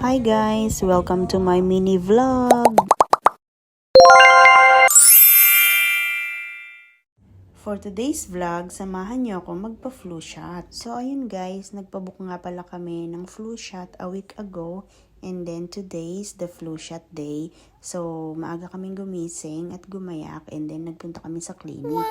Hi guys! Welcome to my mini vlog! For today's vlog, samahan niyo ako magpa-flu shot. So ayun guys, nagpabook nga pala kami ng flu shot a week ago and then today's the flu shot day. So maaga kaming gumising at gumayak and then nagpunta kami sa clinic.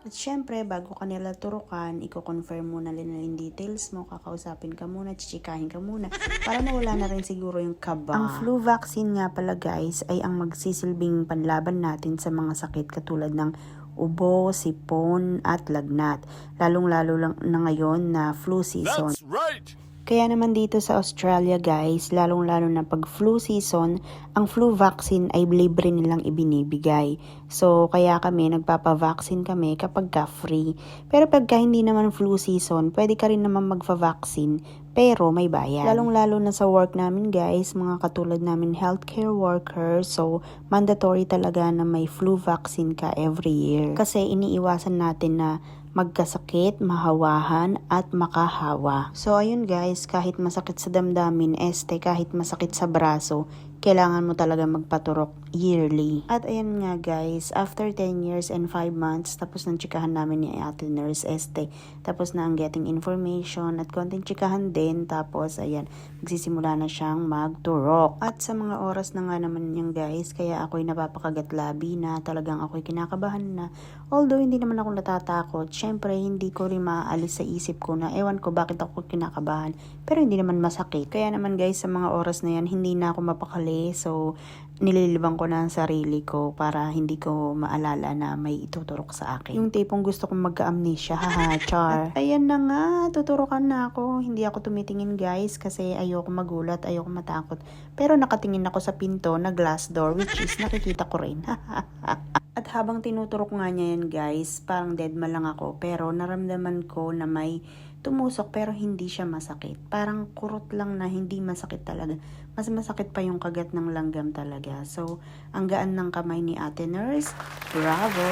At syempre, bago ka nila turukan, i-confirm muna nila yung details mo, kakausapin ka muna, chichikahin ka muna, para mawala na rin siguro yung kaba. Ang flu vaccine nga pala guys, ay ang magsisilbing panlaban natin sa mga sakit katulad ng ubo, sipon, at lagnat. Lalong-lalo lang na ngayon na flu season. That's right. Kaya naman dito sa Australia guys, lalong-lalo na pag flu season, ang flu vaccine ay libre nilang ibinibigay. So, kaya kami, nagpapavaccine kami kapag ka free. Pero pagka hindi naman flu season, pwede ka rin naman magfa-vaccine, pero may bayad. Lalong-lalo na sa work namin guys, mga katulad namin healthcare workers, so mandatory talaga na may flu vaccine ka every year. Kasi iniiwasan natin na magkasakit, mahawahan, at makahawa. So ayun guys, kahit masakit sa damdamin, este kahit masakit sa braso, kailangan mo talaga magpaturok yearly. At ayan nga guys, after 10 years and 5 months, tapos nang chikahan namin ni ate nurse este. Tapos na ang getting information at konting chikahan din. Tapos ayan, magsisimula na siyang magturok. At sa mga oras na nga naman yan guys, kaya ako'y napapakagatlabi na talagang ako'y kinakabahan na. Although hindi naman ako natatakot, syempre hindi ko rin maaalis sa isip ko na ewan ko bakit ako kinakabahan. Pero hindi naman masakit. Kaya naman guys, sa mga oras na yan, hindi na ako mapakali. So, nililibang ko na ang sarili ko para hindi ko maalala na may ituturok sa akin. Yung tipong gusto kong magka-amnesia, haha, char. At ayan na nga, tuturukan na ako. Hindi ako tumitingin guys kasi ayoko magulat, ayoko matakot. Pero nakatingin ako sa pinto na glass door which is nakikita ko rin. At habang tinuturok nga niya yan guys, parang dead ma lang ako. Pero naramdaman ko na may tumusok pero hindi siya masakit. Parang kurot lang na hindi masakit talaga. Mas masakit pa yung kagat ng langgam talaga. So, ang gaan ng kamay ni ate nurse. Bravo!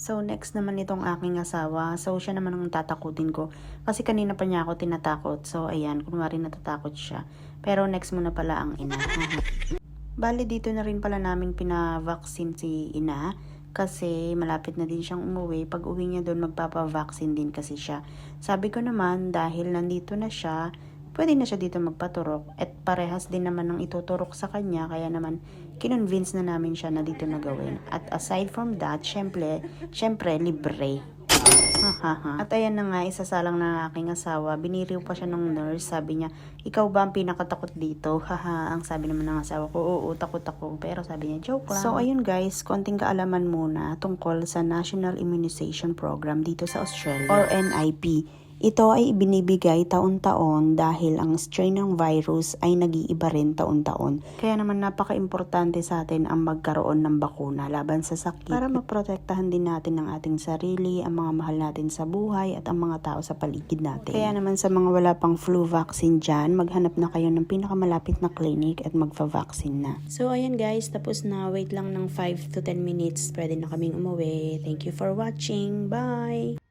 So, next naman itong aking asawa. So, siya naman ang tatakutin ko. Kasi kanina pa niya ako tinatakot. So, ayan, kunwari natatakot siya. Pero next muna pala ang ina. Bali, dito na rin pala namin pinavaccine si ina. Kasi malapit na din siyang umuwi. Pag uwi niya doon, magpapavaccine din kasi siya. Sabi ko naman, dahil nandito na siya, pwede na siya dito magpaturok. At parehas din naman ng ituturok sa kanya. Kaya naman, kinonvince na namin siya na dito na gawin. At aside from that, syempre, syempre, libre. At ayan na nga, isasalang na aking asawa. Biniriw pa siya ng nurse. Sabi niya, ikaw ba ang pinakatakot dito? Haha, ang sabi naman ng asawa ko, oo, takot ako. Pero sabi niya, joke lang. So ayun guys, konting kaalaman muna tungkol sa National Immunization Program dito sa Australia or NIP. Ito ay ibinibigay taon-taon dahil ang strain ng virus ay nag-iiba rin taon-taon. Kaya naman napaka-importante sa atin ang magkaroon ng bakuna laban sa sakit para maprotektahan din natin ang ating sarili, ang mga mahal natin sa buhay at ang mga tao sa paligid natin. Kaya naman sa mga wala pang flu vaccine dyan, maghanap na kayo ng pinakamalapit na clinic at magfa-vaccine na. So ayan guys, tapos na. Wait lang ng 5 to 10 minutes. Pwede na kaming umuwi. Thank you for watching. Bye!